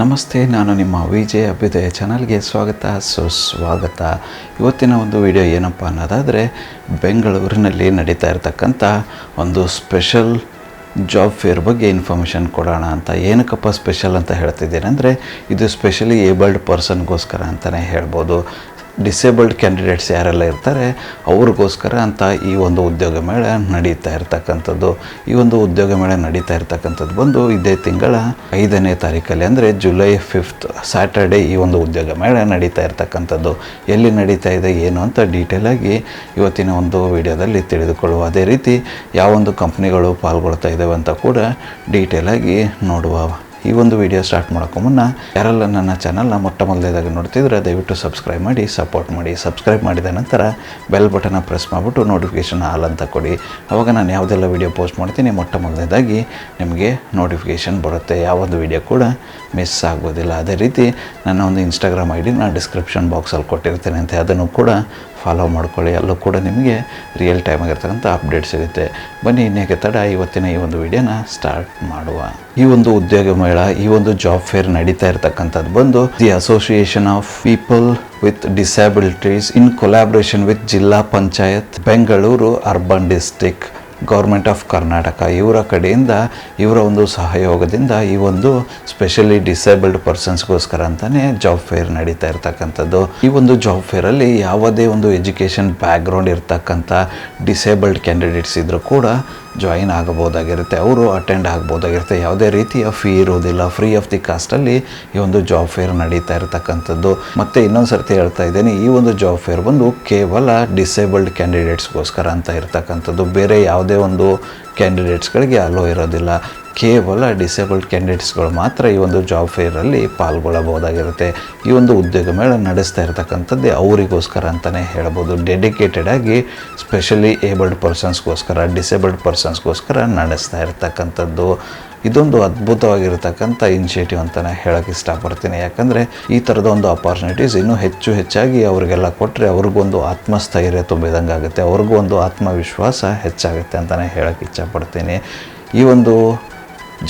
ನಮಸ್ತೆ, ನಾನು ನಿಮ್ಮ ವಿಜಯ ಅಭ್ಯುದಯ ಚಾನಲ್ಗೆ ಸ್ವಾಗತ. ಸುಸ್ವಾಗತ ಇವತ್ತಿನ ಒಂದು ವಿಡಿಯೋ ಏನಪ್ಪ ಅನ್ನೋದಾದರೆ, ಬೆಂಗಳೂರಿನಲ್ಲಿ ನಡೀತಾ ಇರತಕ್ಕಂಥ ಒಂದು ಸ್ಪೆಷಲ್ ಜಾಬ್ ಫೇರ್ ಬಗ್ಗೆ ಇನ್ಫಾರ್ಮೇಷನ್ ಕೊಡೋಣ ಅಂತ. ಏನಕ್ಕಪ್ಪ ಸ್ಪೆಷಲ್ ಅಂತ ಹೇಳ್ತಿದ್ದೀನಿ ಅಂದರೆ ಇದು ಸ್ಪೆಷಲಿ ಏಬಲ್ಡ್ ಪರ್ಸನ್ಗೋಸ್ಕರ ಅಂತಲೇ ಹೇಳ್ಬೋದು. ಡಿಸೇಬಲ್ಡ್ ಕ್ಯಾಂಡಿಡೇಟ್ಸ್ ಯಾರೆಲ್ಲ ಇರ್ತಾರೆ, ಅವ್ರಿಗೋಸ್ಕರ ಅಂತ ಈ ಒಂದು ಉದ್ಯೋಗ ಮೇಳ ನಡೀತಾ ಇರ್ತಕ್ಕಂಥದ್ದು. ಈ ಒಂದು ಉದ್ಯೋಗ ಮೇಳ ನಡೀತಾ ಇರ್ತಕ್ಕಂಥದ್ದು ಬಂದು ಇದೇ ತಿಂಗಳ ಐದನೇ ತಾರೀಕಲ್ಲಿ ಅಂದರೆ ಜುಲೈ ಫಿಫ್ತ್ ಸ್ಯಾಟರ್ಡೇ ಈ ಒಂದು ಉದ್ಯೋಗ ಮೇಳ ನಡೀತಾ ಇರ್ತಕ್ಕಂಥದ್ದು. ಎಲ್ಲಿ ನಡೀತಾ ಇದೆ, ಏನು ಅಂತ ಡೀಟೇಲಾಗಿ ಇವತ್ತಿನ ಒಂದು ವಿಡಿಯೋದಲ್ಲಿ ತಿಳಿದುಕೊಳ್ಳುವ ಅದೇ ರೀತಿ ಯಾವೊಂದು ಕಂಪ್ನಿಗಳು ಪಾಲ್ಗೊಳ್ತಾ ಇದ್ದಾವೆ ಅಂತ ಕೂಡ ಡೀಟೇಲಾಗಿ ನೋಡುವ ಈ ಒಂದು ವಿಡಿಯೋ ಸ್ಟಾರ್ಟ್ ಮಾಡೋಕ್ಕೂ ಮುನ್ನ ಯಾರೆಲ್ಲ ನನ್ನ ಚಾನಲ್ನ ಮೊಟ್ಟ ಮೊದಲೇದಾಗಿ ನೋಡ್ತಿದ್ರೆ ದಯವಿಟ್ಟು ಸಬ್ಸ್ಕ್ರೈಬ್ ಮಾಡಿ ಸಪೋರ್ಟ್ ಮಾಡಿ ಸಬ್ಸ್ಕ್ರೈಬ್ ಮಾಡಿದ ನಂತರ ಬೆಲ್ ಬಟನ್ನ ಪ್ರೆಸ್ ಮಾಡಿಬಿಟ್ಟು ನೋಟಿಫಿಕೇಷನ್ ಆಲ್ ಅಂತ ಕೊಡಿ. ಅವಾಗ ನಾನು ಯಾವುದೆಲ್ಲ ವಿಡಿಯೋ ಪೋಸ್ಟ್ ಮಾಡ್ತೀನಿ ಮೊಟ್ಟ ಮೊದಲನೇದಾಗಿ ನಿಮಗೆ ನೋಟಿಫಿಕೇಷನ್ ಬರುತ್ತೆ. ಯಾವೊಂದು ವಿಡಿಯೋ ಕೂಡ ಮಿಸ್ ಆಗೋದಿಲ್ಲ. ಅದೇ ರೀತಿ ನನ್ನ ಒಂದು ಇನ್ಸ್ಟಾಗ್ರಾಮ್ ಐ ಡಿ ನಾನು ಡಿಸ್ಕ್ರಿಪ್ಷನ್ ಬಾಕ್ಸಲ್ಲಿ ಕೊಟ್ಟಿರ್ತೇನೆ ಅಂತ ಅದನ್ನು ಕೂಡ ಫಾಲೋ ಮಾಡ್ಕೊಳ್ಳಿ. ಅಲ್ಲೂ ಕೂಡ ನಿಮಗೆ ರಿಯಲ್ ಟೈಮ್ ಆಗಿರ್ತಕ್ಕಂಥ ಅಪ್ಡೇಟ್ ಸಿಗುತ್ತೆ. ಬನ್ನಿ, ಇನ್ನೇಕೆ ತಡ. ಇವತ್ತಿನ ಈ ಒಂದು ವಿಡಿಯೋನ ಸ್ಟಾರ್ಟ್ ಮಾಡುವ. ಈ ಒಂದು ಉದ್ಯೋಗ ಮೇಳ, ಈ ಒಂದು ಜಾಬ್ ಫೇರ್ ನಡೀತಾ ಇರತಕ್ಕಂಥದ್ದು ಬಂದು the association of people with disabilities in collaboration with ಜಿಲ್ಲಾ panchayat Bengaluru urban district government of Karnataka, ಇವರ ಕಡೆಯಿಂದ ಇವರ ಒಂದು ಸಹಯೋಗದಿಂದ ಈ ಒಂದು ಸ್ಪೆಷಲಿ ಡಿಸೇಬಲ್ಡ್ ಪರ್ಸನ್ಸ್ಗೋಸ್ಕರ ಅಂತಲೇ ಜಾಬ್ ಫೇರ್ ನಡೀತಾ ಇರ್ತಕ್ಕಂಥದ್ದು. ಈ ಒಂದು ಜಾಬ್ ಫೇರಲ್ಲಿ ಯಾವುದೇ ಒಂದು ಎಜುಕೇಷನ್ ಬ್ಯಾಕ್ಗ್ರೌಂಡ್ ಇರ್ತಕ್ಕಂಥ ಡಿಸೇಬಲ್ಡ್ ಕ್ಯಾಂಡಿಡೇಟ್ಸ್ ಇದ್ದರೂ ಕೂಡ ಜಾಯಿನ್ ಆಗಬಹುದಾಗಿರುತ್ತೆ, ಅವರು ಅಟೆಂಡ್ ಆಗ್ಬೋದಾಗಿರುತ್ತೆ ಯಾವುದೇ ರೀತಿಯ ಫೀ ಇರೋದಿಲ್ಲ ಫ್ರೀ ಆಫ್ ದಿ ಕಾಸ್ಟಲ್ಲಿ ಈ ಒಂದು ಜಾಬ್ ಫೇರ್ ನಡೀತಾ ಇರತಕ್ಕಂಥದ್ದು. ಮತ್ತು ಇನ್ನೊಂದು ಸರ್ತಿ ಹೇಳ್ತಾ ಇದ್ದೇನೆ, ಈ ಒಂದು ಜಾಬ್ ಫೇರ್ ಬಂದು ಕೇವಲ ಡಿಸೇಬಲ್ಡ್ ಕ್ಯಾಂಡಿಡೇಟ್ಸ್ಗೋಸ್ಕರ ಅಂತ ಇರತಕ್ಕಂಥದ್ದು. ಬೇರೆ ಯಾವುದೇ ಒಂದು ಕ್ಯಾಂಡಿಡೇಟ್ಸ್ಗಳಿಗೆ ಅಲೋ ಇರೋದಿಲ್ಲ. ಕೇವಲ ಡಿಸೇಬಲ್ಡ್ ಕ್ಯಾಂಡಿಡೇಟ್ಸ್ಗಳು ಮಾತ್ರ ಈ ಒಂದು ಜಾಬ್ ಫೇರಲ್ಲಿ ಪಾಲ್ಗೊಳ್ಳಬಹುದಾಗಿರುತ್ತೆ. ಈ ಒಂದು ಉದ್ಯೋಗ ಮೇಳ ನಡೆಸ್ತಾ ಇರತಕ್ಕಂಥದ್ದೇ ಅವರಿಗೋಸ್ಕರ ಅಂತಲೇ ಹೇಳ್ಬೋದು. ಡೆಡಿಕೇಟೆಡ್ ಆಗಿ ಸ್ಪೆಷಲಿ ಏಬಲ್ಡ್ ಪರ್ಸನ್ಸ್ಗೋಸ್ಕರ ಡಿಸೇಬಲ್ಡ್ ಪರ್ಸನ್ಸ್ಗೋಸ್ಕರ ನಡೆಸ್ತಾ ಇರತಕ್ಕಂಥದ್ದು. ಇದೊಂದು ಅದ್ಭುತವಾಗಿರತಕ್ಕಂಥ ಇನಿಷಿಯೇಟಿವ್ ಅಂತಲೇ ಹೇಳೋಕ್ಕೆ ಇಷ್ಟಪಡ್ತೀನಿ. ಯಾಕಂದರೆ ಈ ಥರದ ಒಂದು ಅಪಾರ್ಚುನಿಟೀಸ್ ಇನ್ನೂ ಹೆಚ್ಚು ಹೆಚ್ಚಾಗಿ ಅವರಿಗೆಲ್ಲ ಕೊಟ್ಟರೆ ಅವ್ರಿಗೊಂದು ಆತ್ಮಸ್ಥೈರ್ಯ ತುಂಬಿದಂಗೆ ಆಗುತ್ತೆ. ಅವ್ರಿಗೂ ಒಂದು ಆತ್ಮವಿಶ್ವಾಸ ಹೆಚ್ಚಾಗುತ್ತೆ ಅಂತಲೇ ಹೇಳೋಕ್ಕೆ ಇಷ್ಟಪಡ್ತೀನಿ. ಈ ಒಂದು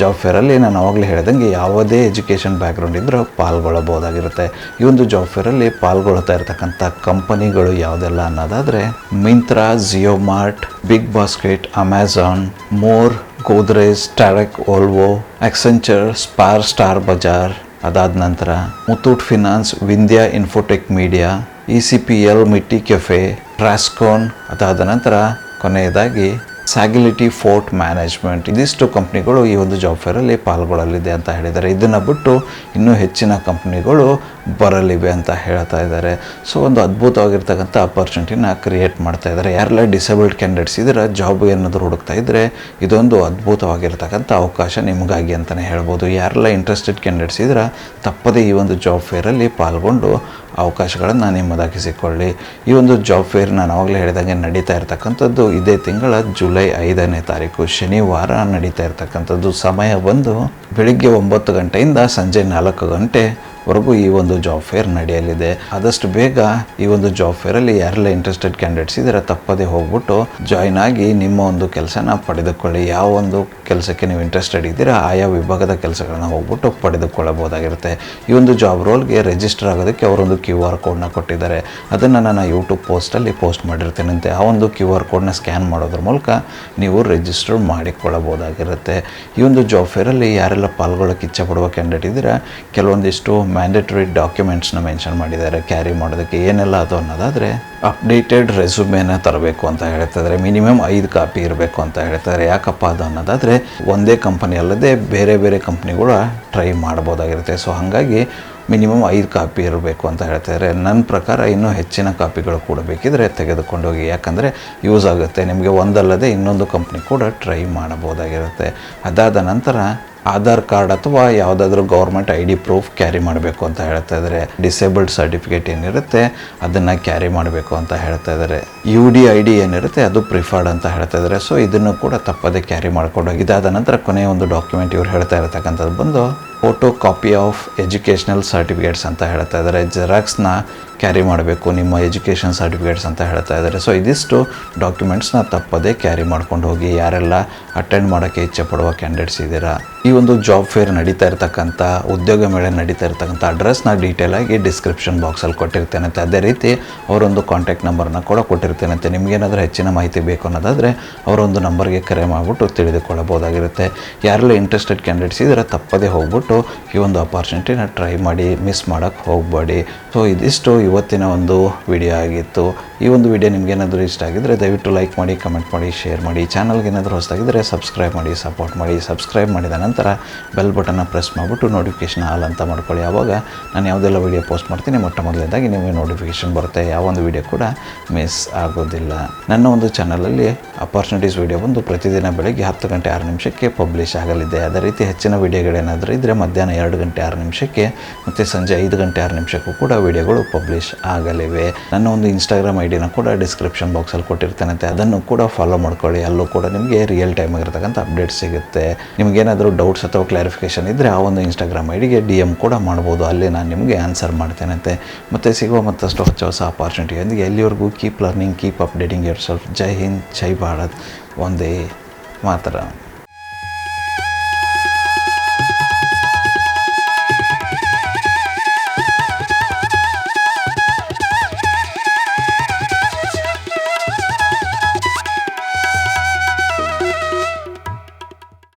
ಜಾಬ್ ಫೇರಲ್ಲಿ ನಾನು ಆವಾಗಲೇ ಹೇಳ್ದಂಗೆ ಯಾವುದೇ ಎಜುಕೇಷನ್ ಬ್ಯಾಕ್ಗ್ರೌಂಡ್ ಇದ್ದರೂ ಪಾಲ್ಗೊಳ್ಳಬಹುದಾಗಿರುತ್ತೆ. ಈ ಒಂದು ಜಾಬ್ ಫೇರಲ್ಲಿ ಪಾಲ್ಗೊಳ್ತಾ ಇರತಕ್ಕಂಥ ಕಂಪನಿಗಳು ಯಾವುದೆಲ್ಲ ಅನ್ನೋದಾದರೆ Myntra Jio Mart Big Basket Amazon More Godrej ಟ್ಯಾರಕ್ Volvo Accenture Spar Star Bazaar ಅದಾದ ನಂತರ Muthoot Finance Vindhya Infotech Media E C P L Mitti Cafe ಟ್ರಾಸ್ಕೋನ್ ಅದಾದ ನಂತರ ಕೊನೆಯದಾಗಿ ಸ್ಯಾಗಿಲಿಟಿ ಫೋರ್ಟ್ ಮ್ಯಾನೇಜ್ಮೆಂಟ್ ಇದಿಷ್ಟು ಕಂಪ್ನಿಗಳು ಈ ಒಂದು ಜಾಬ್ ಫೇರಲ್ಲಿ ಪಾಲ್ಗೊಳ್ಳಲಿದೆ ಅಂತ ಹೇಳಿದ್ದಾರೆ. ಇದನ್ನು ಬಿಟ್ಟು ಇನ್ನೂ ಹೆಚ್ಚಿನ ಕಂಪ್ನಿಗಳು ಬರಲಿವೆ ಅಂತ ಹೇಳ್ತಾ ಇದ್ದಾರೆ. ಸೊ ಒಂದು ಅದ್ಭುತವಾಗಿರ್ತಕ್ಕಂಥ ಅಪರ್ಚುನಿಟಿನ ಕ್ರಿಯೇಟ್ ಮಾಡ್ತಾ ಇದ್ದಾರೆ. ಯಾರೆಲ್ಲ ಡಿಸೇಬಲ್ಡ್ ಕ್ಯಾಂಡಿಡೇಟ್ಸ್ ಇದ್ರೆ ಜಾಬ್ ಏನಾದರೂ ಹುಡುಕ್ತಾ ಇದ್ದರೆ ಇದೊಂದು ಅದ್ಭುತವಾಗಿರ್ತಕ್ಕಂಥ ಅವಕಾಶ ನಿಮಗಾಗಿ ಅಂತಲೇ ಹೇಳ್ಬೋದು. ಯಾರೆಲ್ಲ ಇಂಟ್ರೆಸ್ಟೆಡ್ ಕ್ಯಾಂಡಿಡೇಟ್ಸ್ ಇದ್ರೆ ತಪ್ಪದೇ ಈ ಒಂದು ಜಾಬ್ ಫೇರಲ್ಲಿ ಪಾಲ್ಗೊಂಡು ಅವಕಾಶಗಳನ್ನು ನಿಮ್ಮದಾಗಿಸಿಕೊಳ್ಳಿ. ಈ ಒಂದು ಜಾಬ್ ಫೇರ್ ನಾನು ಆವಾಗಲೇ ಹೇಳಿದಂಗೆ ನಡೀತಾ ಇರತಕ್ಕಂಥದ್ದು ಇದೇ ತಿಂಗಳ ಜುಲೈ ಐದನೇ ತಾರೀಕು. ಶನಿವಾರ ನಡೀತಾ ಇರತಕ್ಕಂಥದ್ದು. ಸಮಯ ಬಂದು ಬೆಳಿಗ್ಗೆ ಒಂಬತ್ತು ಗಂಟೆಯಿಂದ ಸಂಜೆ ನಾಲ್ಕು ಗಂಟೆ ವರೆಗೂ ಈ ಒಂದು ಜಾಬ್ ಫೇರ್ ನಡೆಯಲಿದೆ. ಆದಷ್ಟು ಬೇಗ ಈ ಒಂದು ಜಾಬ್ ಫೇರಲ್ಲಿ ಯಾರೆಲ್ಲ ಇಂಟ್ರೆಸ್ಟೆಡ್ ಕ್ಯಾಂಡಿಡೇಟ್ಸ್ ಇದ್ದಾರೆ ತಪ್ಪದೇ ಹೋಗ್ಬಿಟ್ಟು ಜಾಯ್ನ್ ಆಗಿ ನಿಮ್ಮ ಒಂದು ಕೆಲಸನ ಪಡೆದುಕೊಳ್ಳಿ. ಯಾವ ಒಂದು ಕೆಲಸಕ್ಕೆ ನೀವು ಇಂಟ್ರೆಸ್ಟೆಡ್ ಇದ್ದೀರಾ ಆಯಾ ವಿಭಾಗದ ಕೆಲಸಗಳನ್ನ ಹೋಗ್ಬಿಟ್ಟು ಪಡೆದುಕೊಳ್ಳಬಹುದಾಗಿರುತ್ತೆ. ಈ ಒಂದು ಜಾಬ್ ರೋಲ್ಗೆ ರಿಜಿಸ್ಟರ್ ಆಗೋದಕ್ಕೆ ಅವರೊಂದು ಕ್ಯೂ ಆರ್ ಕೋಡ್ನ ಕೊಟ್ಟಿದ್ದಾರೆ. ಅದನ್ನು ನಾನು ಯೂಟ್ಯೂಬ್ ಪೋಸ್ಟಲ್ಲಿ ಪೋಸ್ಟ್ ಮಾಡಿರ್ತೇನಂತೆ. ಆ ಒಂದು ಕ್ಯೂ ಆರ್ ಕೋಡ್ನ ಸ್ಕ್ಯಾನ್ ಮಾಡೋದ್ರ ಮೂಲಕ ನೀವು ರಿಜಿಸ್ಟರ್ ಮಾಡಿಕೊಳ್ಳಬಹುದಾಗಿರುತ್ತೆ. ಈ ಒಂದು ಜಾಬ್ ಫೇರಲ್ಲಿ ಯಾರೆಲ್ಲ ಪಾಲ್ಗೊಳ್ಳೋಕೆ ಇಚ್ಛೆ ಪಡುವ ಕ್ಯಾಂಡಿಡೇಟ್ ಇದ್ದೀರಾ, ಕೆಲವೊಂದಿಷ್ಟು ಮ್ಯಾಂಡೇಟರಿ ಡಾಕ್ಯುಮೆಂಟ್ಸ್ನ ಮೆನ್ಷನ್ ಮಾಡಿದ್ದಾರೆ ಕ್ಯಾರಿ ಮಾಡೋದಕ್ಕೆ ಏನೆಲ್ಲ ಅದು ಅನ್ನೋದಾದರೆ ಅಪ್ಡೇಟೆಡ್ ರೆಸ್ಯೂಮೇನ ತರಬೇಕು ಅಂತ ಹೇಳ್ತಿದ್ದಾರೆ. ಮಿನಿಮಮ್ ಐದು ಕಾಪಿ ಇರಬೇಕು ಅಂತ ಹೇಳ್ತಾರೆ ಯಾಕಪ್ಪ ಅದು ಅನ್ನೋದಾದರೆ ಒಂದೇ ಕಂಪನಿ ಅಲ್ಲದೆ ಬೇರೆ ಬೇರೆ ಕಂಪ್ನಿಗಳು ಟ್ರೈ ಮಾಡ್ಬೋದಾಗಿರುತ್ತೆ. ಸೊ ಹಾಗಾಗಿ ಮಿನಿಮಮ್ ಐದು ಕಾಪಿ ಇರಬೇಕು ಅಂತ ಹೇಳ್ತಾರೆ ನನ್ನ ಪ್ರಕಾರ ಇನ್ನೂ ಹೆಚ್ಚಿನ ಕಾಪಿಗಳು ಕೂಡ ಬೇಕಿದ್ರೆ ತೆಗೆದುಕೊಂಡು ಹೋಗಿ. ಯಾಕಂದರೆ ಯೂಸ್ ಆಗುತ್ತೆ. ನಿಮಗೆ ಒಂದಲ್ಲದೆ ಇನ್ನೊಂದು ಕಂಪ್ನಿ ಕೂಡ ಟ್ರೈ ಮಾಡಬಹುದಾಗಿರುತ್ತೆ. ಅದಾದ ನಂತರ ಆಧಾರ್ ಕಾರ್ಡ್ ಅಥವಾ ಯಾವುದಾದ್ರೂ government I D proof carry ಮಾಡಬೇಕು ಅಂತ ಹೇಳ್ತಾ ಇದ್ದಾರೆ ಡಿಸೇಬಲ್ಡ್ ಸರ್ಟಿಫಿಕೇಟ್ ಏನಿರುತ್ತೆ, ಅದನ್ನು ಕ್ಯಾರಿ ಮಾಡಬೇಕು ಅಂತ ಹೇಳ್ತಾ ಇದ್ದಾರೆ ಯು ಡಿ ಐ ಡಿ ಏನಿರುತ್ತೆ, ಅದು ಪ್ರಿಫರ್ಡ್ ಅಂತ ಹೇಳ್ತಾ ಇದ್ದಾರೆ ಸೊ ಇದನ್ನು ಕೂಡ ತಪ್ಪದೇ ಕ್ಯಾರಿ ಮಾಡ್ಕೊಂಡು ಇದಾದ ನಂತರ ಕೊನೆಯ ಒಂದು ಡಾಕ್ಯುಮೆಂಟ್ ಇವ್ರು ಹೇಳ್ತಾ ಇರತಕ್ಕಂಥದ್ದು ಬಂದು photo copy of educational certificates ಅಂತ ಹೇಳ್ತಾ ಇದ್ದಾರೆ ಜೆರಾಕ್ಸ್ನ ಕ್ಯಾರಿ ಮಾಡಬೇಕು, ನಿಮ್ಮ ಎಜುಕೇಷನ್ ಸರ್ಟಿಫಿಕೇಟ್ಸ್ ಅಂತ ಹೇಳ್ತಾ ಇದ್ದಾರೆ ಸೊ ಇದಿಷ್ಟು ಡಾಕ್ಯುಮೆಂಟ್ಸ್ನ ತಪ್ಪದೇ ಕ್ಯಾರಿ ಮಾಡ್ಕೊಂಡು ಹೋಗಿ, ಯಾರೆಲ್ಲ ಅಟೆಂಡ್ ಮಾಡೋಕ್ಕೆ ಇಚ್ಛೆ ಪಡುವ ಕ್ಯಾಂಡಿಡೇಟ್ಸ್ ಇದ್ದೀರಾ ಒಂದು ಜಾಬ್ ಫೇರ್ ನಡೀತಾ ಇರ್ತಕ್ಕಂಥ, ಉದ್ಯೋಗ ಮೇಳ ನಡೀತಾ ಇರತಕ್ಕಂಥ ಅಡ್ರೆಸ್ನ ಆಗಿ ಡಿಸ್ಕ್ರಿಪ್ಷನ್ ಬಾಕ್ಸಲ್ಲಿ ಕೊಟ್ಟಿರ್ತೇನಂತೆ ಅದೇ ರೀತಿ ಅವರೊಂದು ಕಾಂಟ್ಯಾಕ್ಟ್ ನಂಬರ್ನ ಕೂಡ ಕೊಟ್ಟಿರ್ತೇನೆ ಅಂತ. ನಿಮಗೇನಾದರೂ ಹೆಚ್ಚಿನ ಮಾಹಿತಿ ಬೇಕು ಅನ್ನೋದಾದರೆ ಅವರೊಂದು ನಂಬರ್ಗೆ ಕರೆ ಮಾಡಿಬಿಟ್ಟು ತಿಳಿದುಕೊಳ್ಳಬಹುದಾಗಿರುತ್ತೆ. ಯಾರೆಲ್ಲ ಇಂಟ್ರೆಸ್ಟೆಡ್ ಕ್ಯಾಂಡಿಡೇಟ್ಸ್ ಇದ್ದರೆ ತಪ್ಪದೇ ಹೋಗ್ಬಿಟ್ಟು ಈ ಒಂದು ಅಪಾರ್ಚುನಿಟಿನ ಟ್ರೈ ಮಾಡಿ ಮಿಸ್ ಮಾಡೋಕ್ಕೆ ಹೋಗಬೇಡಿ. ಸೊ ಇದಿಷ್ಟು ಇವತ್ತಿನ ಒಂದು ವಿಡಿಯೋ ಆಗಿತ್ತು. ಈ ಒಂದು ವಿಡಿಯೋ ನಿಮಗೇನಾದರೂ ಇಷ್ಟ ಆಗಿದ್ದರೆ ದಯವಿಟ್ಟು ಲೈಕ್ ಮಾಡಿ ಕಮೆಂಟ್ ಮಾಡಿ ಶೇರ್ ಮಾಡಿ. ಚಾನಲ್ಗೆ ಏನಾದರೂ ಹೊಸದಾಗಿದ್ದರೆ ಸಬ್ಸ್ಕ್ರೈಬ್ ಮಾಡಿ ಸಪೋರ್ಟ್ ಮಾಡಿ. ಸಬ್ಸ್ಕ್ರೈಬ್ ಮಾಡಿದ ನಂತರ ಬೆಲ್ ಬಟನ್ನ ಪ್ರೆಸ್ ಮಾಡಿಬಿಟ್ಟು ನೋಟಿಫಿಕೇಷನ್ ಆಲ್ ಅಂತ ಮಾಡ್ಕೊಳ್ಳಿ. ಆವಾಗ ನಾನು ಯಾವುದೆಲ್ಲ ವೀಡಿಯೋ ಪೋಸ್ಟ್ ಮಾಡ್ತೀನಿ, ಮೊಟ್ಟ ಮೊದಲನೇದಾಗಿ ನಿಮಗೆ ನೋಟಿಫಿಕೇಷನ್ ಬರುತ್ತೆ. ಯಾವ ಒಂದು ವೀಡಿಯೋ ಕೂಡ ಮಿಸ್ ಆಗೋದಿಲ್ಲ. ನನ್ನ ಒಂದು ಚಾನಲಲ್ಲಿ ಅಪರ್ಚುನಿಟೀಸ್ ವೀಡಿಯೋ ಬಂದು ಪ್ರತಿದಿನ ಬೆಳಗ್ಗೆ ಹತ್ತು ಗಂಟೆ ಆರು ನಿಮಿಷಕ್ಕೆ ಪಬ್ಲಿಷ್ ಆಗಲಿದೆ. ಅದೇ ರೀತಿ ಹೆಚ್ಚಿನ ವೀಡಿಯೋಗಳೇನಾದರೂ ಇದ್ದರೆ ಮಧ್ಯಾಹ್ನ ಎರಡು ಗಂಟೆ ಆರು ನಿಮಿಷಕ್ಕೆ ಮತ್ತು ಸಂಜೆ ಐದು ಗಂಟೆ ಆರು ನಿಮಿಷಕ್ಕೂ ಕೂಡ ವೀಡಿಯೋಗಳು ಪಬ್ಲಿಷ್ ಆಗಲಿವೆ. ನನ್ನ ಒಂದು ಇನ್ಸ್ಟಾಗ್ರಾಮ್ ಐಡಿನ ಡಿನ ಕೂಡ ಡಿಸ್ಕ್ರಿಪ್ಷನ್ ಬಾಕ್ಸಲ್ಲಿ ಕೊಟ್ಟಿರ್ತೇನೆ ಅದನ್ನು ಕೂಡ ಫಾಲೋ ಮಾಡ್ಕೊಳ್ಳಿ. ಅಲ್ಲೂ ಕೂಡ ನಿಮಗೆ ರಿಯಲ್ ಟೈಮ್ ಆಗಿರ್ತಕ್ಕಂಥ ಅಪ್ಡೇಟ್ ಸಿಗುತ್ತೆ. ನಿಮಗೇನಾದರೂ ಡೌಟ್ಸ್ ಅಥವಾ ಕ್ಲಾರಿಫಿಕೇಷನ್ ಇದ್ದರೆ ಆ ಒಂದು ಇನ್ಸ್ಟಾಗ್ರಾಮ್ ಐ ಡಿಗೆ ಡಿ ಎಂ ಕೂಡ ಮಾಡ್ಬೋದು. ಅಲ್ಲಿ ನಾನು ನಿಮಗೆ ಆನ್ಸರ್ ಮಾಡ್ತೇನಂತೆ. ಮತ್ತು ಸಿಗುವ ಮತ್ತಷ್ಟು ಹೊಸ ಹೊಸ ಅಪಾರ್ಚುನಿಟಿಯೊಂದಿಗೆ ಎಲ್ಲಿವರೆಗೂ keep learning keep updating yourself ಜೈ ಹಿಂದ್, ಜೈ ಭಾರತ್. ಒಂದೇ ಮಾತ್ರ.